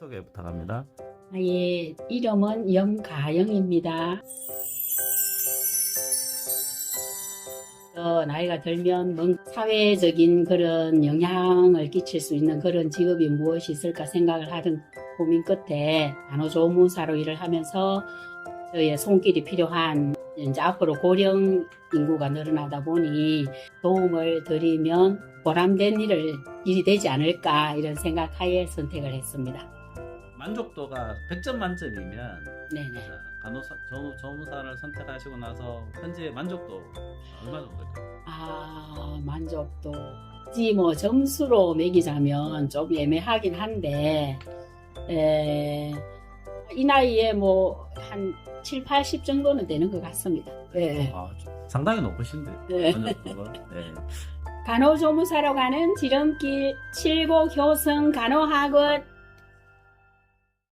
소개 부탁합니다. 아, 예, 이름은 염가영입니다. 어, 나이가 들면 뭔 사회적인 그런 영향을 끼칠 수 있는 그런 직업이 무엇이 있을까 생각을 하던 고민 끝에 간호조무사로 일을 하면서 저의 손길이 필요한 이제 앞으로 고령 인구가 늘어나다 보니 도움을 드리면 보람된 일을 일이 되지 않을까 이런 생각하에 선택을 했습니다. 만족도가 100점 만점이면 네네. 자, 간호사 조- 조무사를 선택하시고 나서 현재 만족도 얼마 정도일까요? 아, 만족도. 지뭐 점수로 매기자면 좀 애매하긴 한데, 에, 이 나이에 뭐 한 7, 80 정도는 되는 것 같습니다. 네. 아, 좀 상당히 높으신데 네. 만족도가. 네. 간호조무사로 가는 지름길 칠곡 효성 간호학원